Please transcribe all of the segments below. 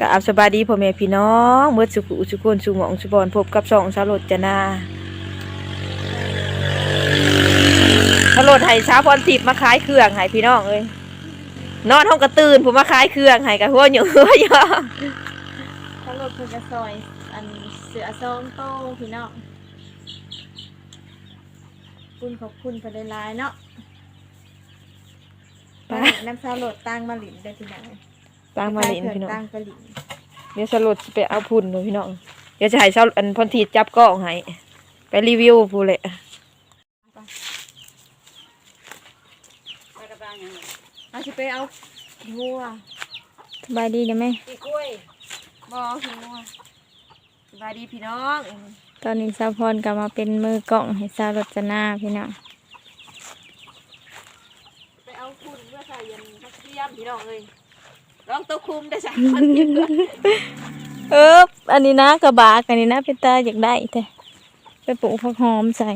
กอาบสบายดีพ่อแม่พี่น้องเมื่อสุขุสุคนสุหมองสุบอนพบกับสองสาวรถจนาสาวรถให้เช้าพรทิพย์มาขายเครื่องให้พี่น้องเอ้ยนอนห้องกระตื่นผมมาขายเครื่องให้กับหัวอยู่หัวอยู่ถ้ารถเพิ่นจะซอยอันเสือซองโตพี่น้องคุณขอบคุณเพิ่นหลายๆเนาะไปน้ำซาวรถตั้งมาหลินได้อพี่น้ องตามมาเลินพี่น้องตั้งกระหลินเดี๋ยวสาวรถสิไปเอาพุ่นเลยพี่น้องเดี๋ยวจะให้สาวอันพรทิพย์จับกล้องให้ไปรีวิวพูนเลยเอาสิไปเอางัวสบายดีนะแม่อีกล้วยบอคืองัวสบายดีพี่น้อง ตอนนี้สาวพรกลับมาเป็นมือกล้องให้สาวรจนาพี่น้องไปเอาพุ่นเมื่อใส่ยันพักเทียมพี่น้องเลย ลองตัวคุมได้ใช่พรทิพย์เอออันนี้นะกระบะอันนี้นะเป็นตาอยากได้แต่ไปปลูกผักหอมใส่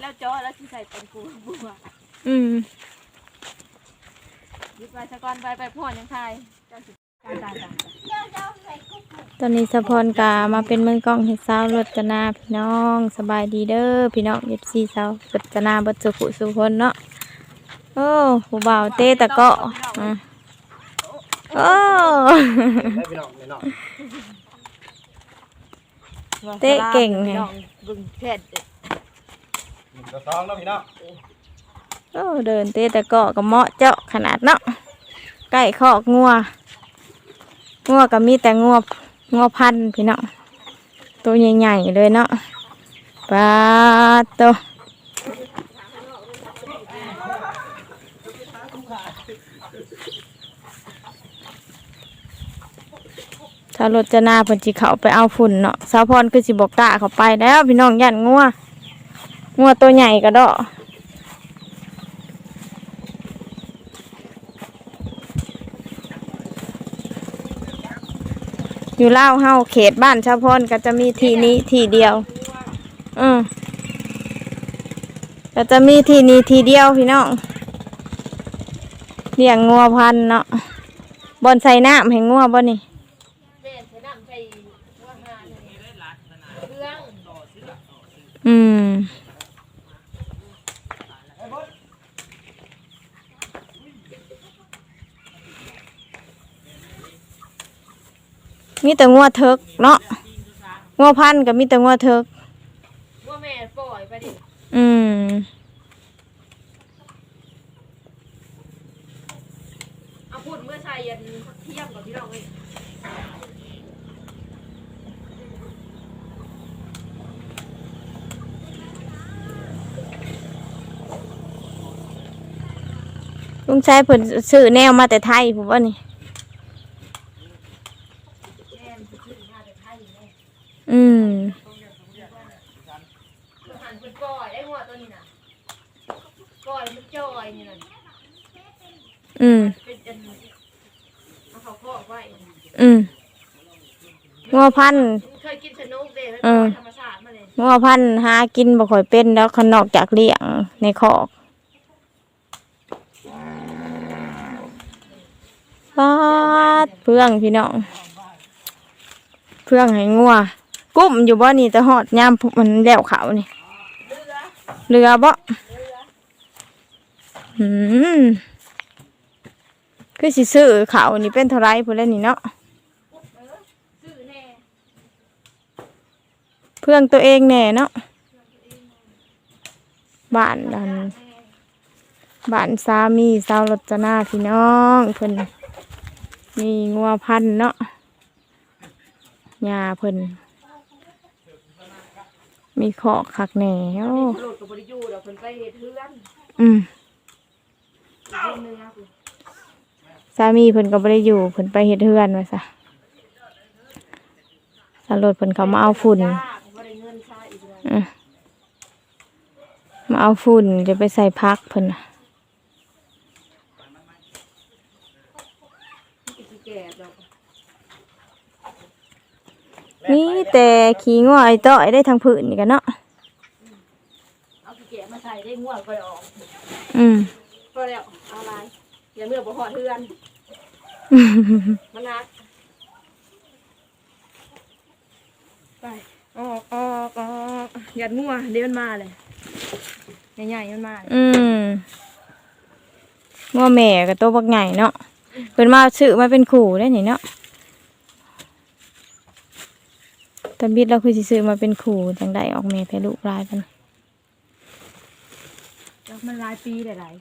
แล้วจ้อแล้วที่ใส่เป็นกูบัวอืมยึดไปสะกอนไปไปพ่อยังไทยเจ้าสิตายตายตายตอนนี้สาวพรกามาเป็นมือกล้องให้สาวรจนาพี่น้องสบายดีเด้อพี่น้องเอฟซีสาวรจนาบัดสุขุสุคนเนาะ โอ้ผู้บ่าวเตะตะเกาะอะโอ้ได้พี่น้องพี่น้องเตะเก่งไงพี่น้องบึงเพชรหนึ่งต่อสองแล้วพี่น้องโอ้เดินเตะตะเกาะกับเหมาะเจาะขนาดเนาะใกล้คอกงัวงัวก็มีแต่งัวงัวพันธุ์พี่น้องตัวใหญ่ๆเลยเนาะปลาโตว ถ้ารถจะหน้าเพิ่นจิเขาไปเอาฝุ่นเนาะสาวพรคือสิบอกกล้าเขาไปแล้วพี่น้องยันงัวงัวตัวใหญ่ก็ดออยู่เล่าวเฮาเขตบ้านชาวพรก็จะมีที่นี้ที่เดียว อืมก็จะมีที่นี้ที่เดียวพี่น้องเลี้ยงงัวพันเนาะบอนใส่น้ำให้งัวบ่นี่ แม่ใช้น้ำใส่ว่าหาเนี่ยเครื่อง อืมมีแต่งัวเทิกเนาะงัวพันธุ์ก็มีแต่งัวเทิกว่าแม่ปล่อยไปดิอืมเอาพุ่นเมื่อใส่ยันพักเทียมกับพี่น้องเลย ลุงชายเพิ่นซื้อแนวมาแต่ไทยผมว่านี่แม่มันขึ้นมาแต่ไทยแม่อืมหันเป็นปล่อยได้หัวตัวนี้น่ะปล่อยมันจอยนี่น่ะอืมเป็นจันเอาเขาคอกไว้อืมงัวพันธุ์เคยกินสนุกเด้เออธรรมชาติมาเลยงัวพันธุ์หากินบ่ค่อยเป็นแล้วขนอกจากเลี้ยงในคอกปา ดเพื่องพี่น้องเพื่องให้งัวกุ้มอยู่บ่นี่แต่หอดยามมันแล้วเขานี่เรือบ่อืมคือสิซื้อเขานี่เป็นเท่าไรพุ่นแล้วนี่เนาะเพื่องตัวเองแน่เนาะบ้านดันบ้านสามีสาวรจนาพี่น้องเพิ่น มีงัวพันธุ์เนาะยาเพิ่นมีขอกคักแหน่โอ้โหลดกับบริยูเดี๋ยวเพิ่นไปเฮ็ดเฮือนอืมเฮ็ดเนื้อคุณสามีเพิ่นก็บ่ได้อยู่เพิ่นไปเฮ็ดเฮือนว่าซะสารถเพิ่นเขามาเอาฝุ่น จ้าบ่ได้เงินใช้อีกเลยอืมมาเอาฝุ่นจะไปใส่พักเพิ่นน่ะ อีกสิแก่ดอก นี่ แต่ขี้งัวไอ้ต้อยได้ทางผืนนี่กันเนาะเอาสิแก่มาใส่ได้ง่วงก็ออกอืมก็แล้วเอาลายอย่าเมื่อบ่ฮอดเฮือนมันนักไปออกออกออกหยัดงัวเดี๋ยวมันมาเลยใหญ่ๆมันมาเลยอืมงัวแม่กับตัวบักใหญ่เนาะเพิ่นมาซื้อมาเป็นขู่ได้นี่เนาะ ตอนบิดเราคือสิซื้อมาเป็นขู่จังได้ออกแม่แพ้ลูกหลายกันแล้วมันหลายปีหลาย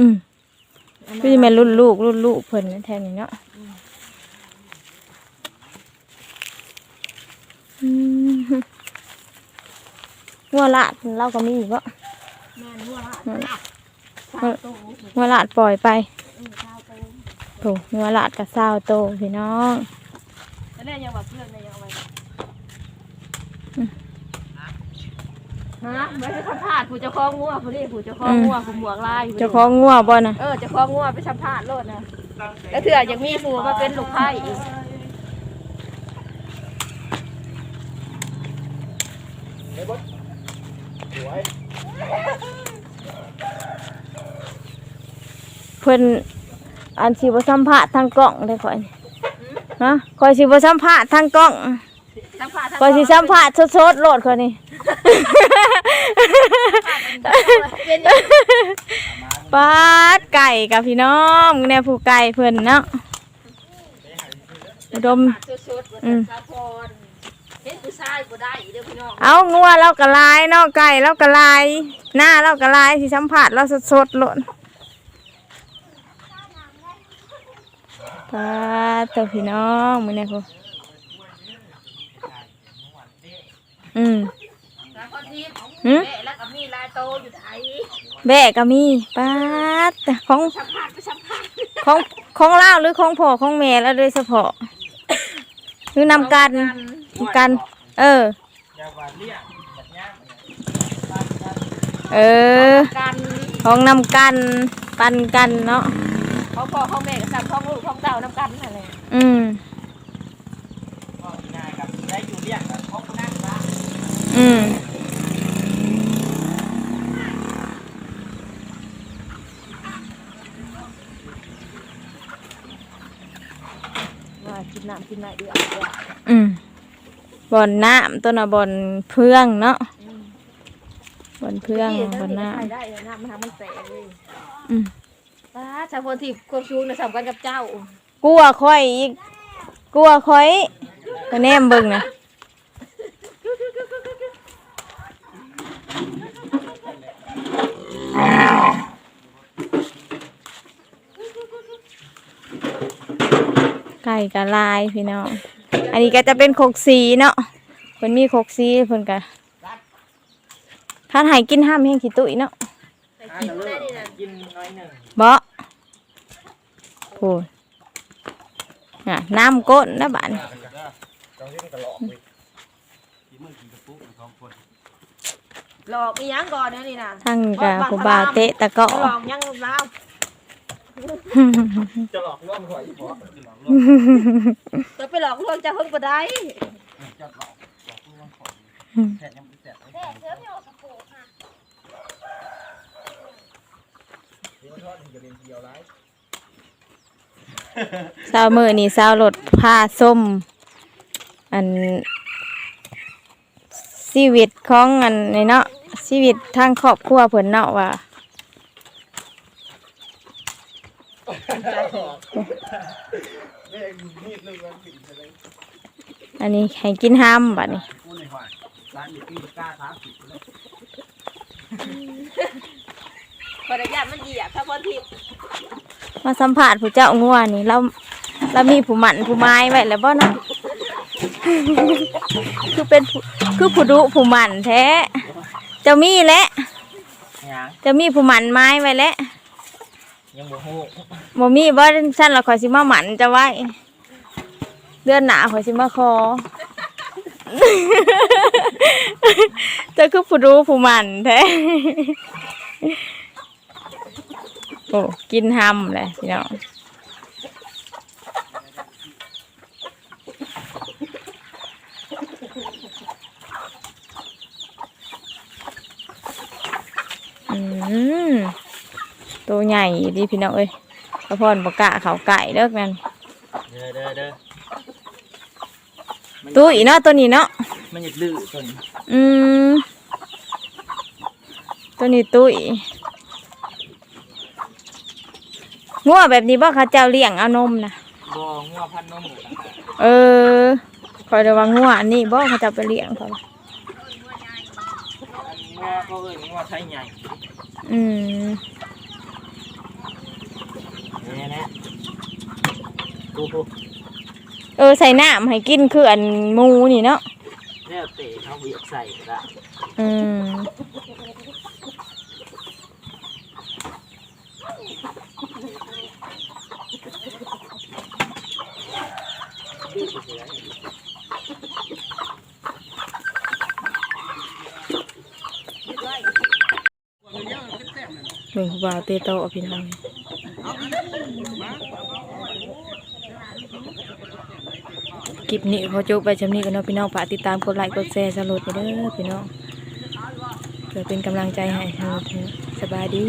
อืมๆเอาาคือสิแม่นรุ่นลูกรุ่นลูกเพิ่นนั่นแทนนี่เนาะอืมงัวละเราก็มีบ่แม่นหัวละอืมสามโตงัวละปล่อยไปอืมสามโตโถงัวละกับซาวโตพี่น้อง แล้วเนี่ยยังว่าเพื่อนเนี่ยยังเอาไว้ ฮะไม่ได้สัมภาษณ์ผู้เจ้าของงัวผู้นี่ผู้เจ้าของงัวผู้หมวกลายผู้เจ้าของงัวบ่น่ะเออเจ้าของงัวไปสัมภาษณ์โลดนะแล้วเถื่อยังมีผู้มาเป็นลูกไผ่อีกเฮ้ยบดสวยเพิ่นอันสิบ่สัมภาษณ์ทางกล้องได้ข่อยฮะข่อยสิบ่สัมภาษณ์ทางกล้องสัมภาษณ์ข่อยสิสัมภาษณ์สดๆโลดข่อยนี่เป็นปาดไก่กับพี่น้องแน่ผู้ไก่เพิ่นเนาะอุดมสุดๆอืมสาพรเห็นผู้ชายบ่ได้อีกเด้อพี่น้องเอางัวเราก็ลายเนาะไก่เราก็ลาย หน้าเราก็ลายสิสัมภาษณ์เราสดๆโลดปาดตัวพี่น้องมื้อนี้พุ่นอืมสาพรทิพย์ หืมแม่แล้วก็มีลายโตอยู่ไทยแบะก็มีปาดแต่ของสัมภาษณ์ไปสัมภาษณ์ของของเล่าวหรือของพ่อของแม่แล้วโดยเฉพาะหรือนำกันนำกัน เอออย่าว่าเลี้ยงแบบเนี้ยเออ กันของนำกันปันกันเนาะเขาพ่อเขาแม่ก็สั่งของลูกของเต้านำกันนั่นแหละอืม ก็ง่ายกับได้อยู่เลี้ยงกับพบนั่งละอืม ว่า กินน้ำกินไหนเดือดเดือดอืมบอนน้ำต้นน่ะบอนเพื่องเนาะบอนเพื่องบอนน้ใครได้เลยน้ำมันทำมันแสงเลยอืมป้าชาวพนที่ควบชูงนะสำคัญกับเจ้ากลัวค่อยอีกกลัวค่อยไปแนมเบิ่งนะ ก่กะลายพี่น้อง อันนี้ก็จะเป็นขกสีเนาะเพิ่นมีขกสีเพิ่นก็ท่านให้กินห้ามแห้งขี้ตุ้ยเนาะแต่กินได้นี่นะกินน้อยหนึ่งบ่โอ้ยน่ะน้ำก้นนะบ้านเราเล่นกระหลอกเลยทีมือกินกระปุกสองคนหลอกอีหยังก่อนเนี่ยนี่นะทั้งกับผู้บ่าวเตะตะเกาะหลอกยังลาว จะหลอกล่วงหัวอีกพอจะหลอกลวงจะไปหลอกลวงจะเพิ่งบ่ได้จะหลอกหลอกล่วงของแค่ยังไม่เสร็จเลยเดี๋ยวทอดถึงจะเรียนเดียวไรสาวมือนี่สาวรถผ้าส้ม อันชีวิตของอันนี่เนาะชีวิตทางครอบครัวเพิ่นเนาะว่า เล่นมีดหนึ่งวันปิดเลย อันนี้ให้กินห้ามบัดนี้พูดหน่อยว่าร้านอยู่ที่กล้าท้าผิดเลยขออนุญาตมันเหยียบชาวพรทิพย์มาสัมผัสผู้เจ้างัวนี่เราเรามีผู้หมันผู้ไม้ไว้แล้วบ่เนาะคือเป็นผู้คือผู้ดุผู้หมันแท้เจะมีแหละยังเจะมีผู้หมันไม้ไว้แล้ว ยังโมโหบ่มีบ่ฉันละข่อยสิมาหมันจะไว้เดือนหนาข่อยสิมาขอจะคือผู้รู้ผู้มันแท้โอ้กินห้ำเลยพี่น้องอืม ตัวใหญ่ดีพี่น้องเอ้ยกระพอนบกะเขาไก่เลิกนั่นเด้อเด้อเด้อตุ้ยเนาะตัวนี้เนาะมันจะดื้อตัวนี้อืมตัวนี้ตุ้ยงัวแบบนี้บ่เขาเจ้าเลี้ยงเอานมนะบ่งัวพันนมหมูต่างหากเออคอยระวังงัวอันนี้บ่เขาเจ้าไปเลี้ยงเขาอันงัวเขาเอ้ยงัวไทยใหญ่อืม นี่นะกูกู เออใส่น้ำให้กินคืออันหมูนี่เนาะแล้วเตะเขาเบียดใส่ก็ได้อืมดื้อเสือเบิ่งผู้บ่าวเตะโตะพี่น้อง คลิปนี้ขอจบไปชำนี้กันเนาะพี่น้องฝากติดตามกดไลค์กดแชร์สรุปไปเด้อพี่น้องเพื่อเป็นกำลังใจให้สบายดี